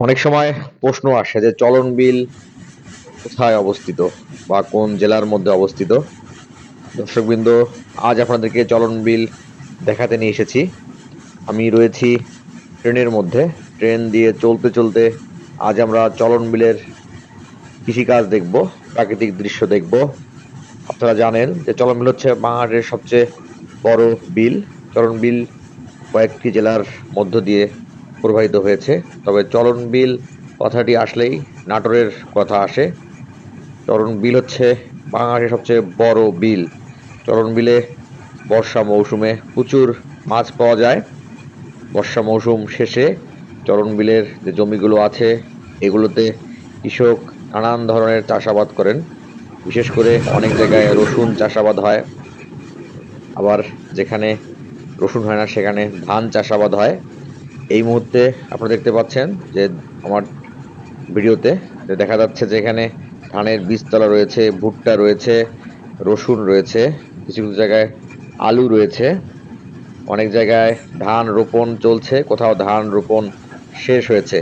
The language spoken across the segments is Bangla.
অনেক সময় প্রশ্ন আসে যে চলন বিল কোথায় অবস্থিত বা কোন জেলার মধ্যে অবস্থিত? দর্শকবৃন্দ, আজ আপনাদেরকে চলন বিল দেখাতে নিয়ে এসেছি। আমি রয়েছি ট্রেনের মধ্যে। ট্রেন দিয়ে চলতে চলতে আজ আমরা চলন বিলের কৃষিকাজ দেখব, প্রাকৃতিক দৃশ্য দেখব। আপনারা জানেন যে চলন বিল হচ্ছে বাংলাদেশের সবচেয়ে বড় বিল। চলন বিল কয়েকটি জেলার মধ্য দিয়ে প্রবাহিত হয়েছে। তবে চলন বিল কথাটি আসলেই নাটোরের কথা আসে। চলন বিল হচ্ছে বাংলাদেশের সবচেয়ে বড় বিল। চলন বিলে বর্ষা মৌসুমে প্রচুর মাছ পাওয়া যায়। বর্ষা মৌসুম শেষে চরণ বিলের যে জমিগুলো আছে, এগুলোতে কৃষক নানান ধরনের চাষাবাদ করেন। বিশেষ করে অনেক জায়গায় রসুন চাষাবাদ হয়। আবার যেখানে রসুন হয় না, সেখানে ধান চাষাবাদ হয়। এই মুহূর্তে আপনারা দেখতে পাচ্ছেন যে আমার ভিডিওতে দেখা যাচ্ছে যে এখানে ধানের বীজতলা রয়েছে, ভুট্টা রয়েছে, রসুন রয়েছে, কিছু কিছু জায়গায় আলু রয়েছে। অনেক জায়গায় ধান রোপণ চলছে, কোথাও ধান রোপণ শেষ হয়েছে।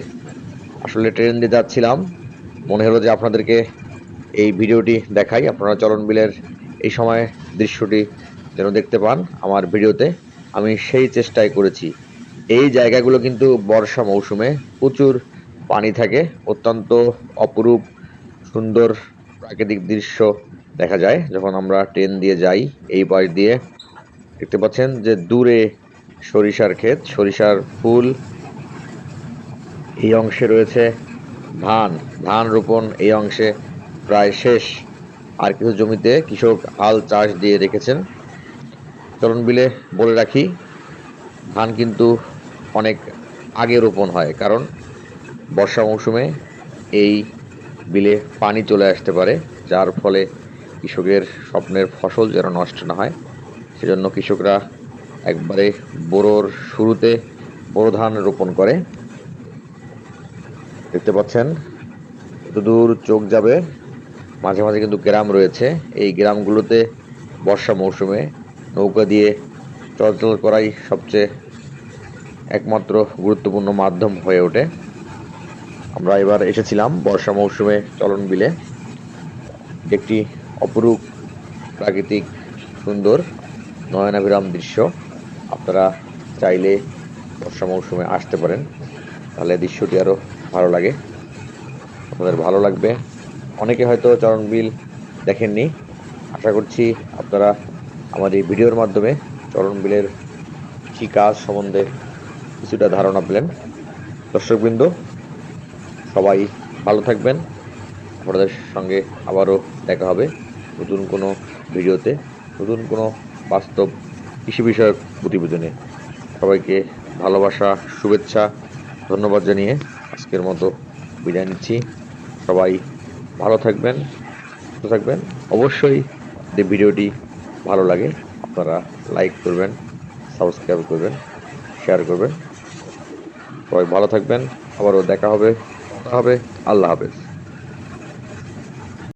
আসলে ট্রেন দিয়ে যাচ্ছিলাম। মনে হলো যে আপনাদেরকে এই ভিডিওটি দেখাই। আপনারা চলন বিলের এই সময় দৃশ্যটি যেন দেখতে পান আমার ভিডিওতে। আমি সেই চেষ্টাই করেছি। এই জায়গাগুলো কিন্তু বর্ষা মৌসুমে প্রচুর পানি থাকে, অত্যন্ত অপরূপ, সুন্দর প্রাকৃতিক দৃশ্য দেখা যায়। যখন আমরা ট্রেন দিয়ে যাই, এই পাশ দিয়ে দেখতে পাচ্ছেন যে দূরে সরিষার ক্ষেত, সরিষার ফুল। এই অংশে রয়েছে ধান। ধান রোপণ এই অংশে প্রায় শেষ। আর কিছু জমিতে কৃষক হাল চাষ দিয়ে রেখেছেন। চলন বিলে বলে রাখি, ধান কিন্তু অনেক আগে রোপণ হয়, কারণ বর্ষা মৌসুমে এই বিলে পানি চলে আসতে পারে, যার ফলে কৃষকের স্বপ্নের ফসল যেন নষ্ট না হয়। সেজন্য কৃষকরা একবারে বোরোর শুরুতে বোরো ধান রোপণ করে। দেখতে পাচ্ছেন এত দূর চোখ যাবে, মাঝে মাঝে কিন্তু গ্রাম রয়েছে। এই গ্রামগুলোতে বর্ষা মৌসুমে নৌকা দিয়ে চলাচল করাই সবচেয়ে একমাত্র গুরুত্বপূর্ণ মাধ্যম হয়ে ওঠে। আমরা এবার এসেছিলাম বর্ষা মৌসুমে চলন বিলে। একটি অপরূপ প্রাকৃতিক সুন্দর নয়নাভিরাম দৃশ্য। আপনারা চাইলে বর্ষা মৌসুমে আসতে পারেন। তাহলে দৃশ্যটি আরও ভালো লাগে। আপনাদের ভালো লাগবে। অনেকে হয়তো চরণ বিল দেখেননি। আশা করছি আপনারা আমার এই ভিডিওর মাধ্যমে চরণ বিলের কী কাজ সম্বন্ধে কিছুটা ধারণা পেলেন। দর্শকবৃন্দ, সবাই ভালো থাকবেন। আপনাদের সঙ্গে আবারও দেখা হবে নতুন কোনো ভিডিওতে, নতুন কোনো বাস্তব কৃষি বিষয়ক প্রতিবেদনে। সবাইকে ভালোবাসা, শুভেচ্ছা, ধন্যবাদ জানিয়ে আজকের মতো বিদায় নিচ্ছি। সবাই ভালো থাকবেন, সুস্থ থাকবেন। অবশ্যই যে ভিডিওটি ভালো লাগে, আপনারা লাইক করবেন, সাবস্ক্রাইব করবেন, শেয়ার করবেন। সবাই ভালো থাকবেন। আবারও দেখা হবে কথা হবে। আল্লাহ হাফেজ।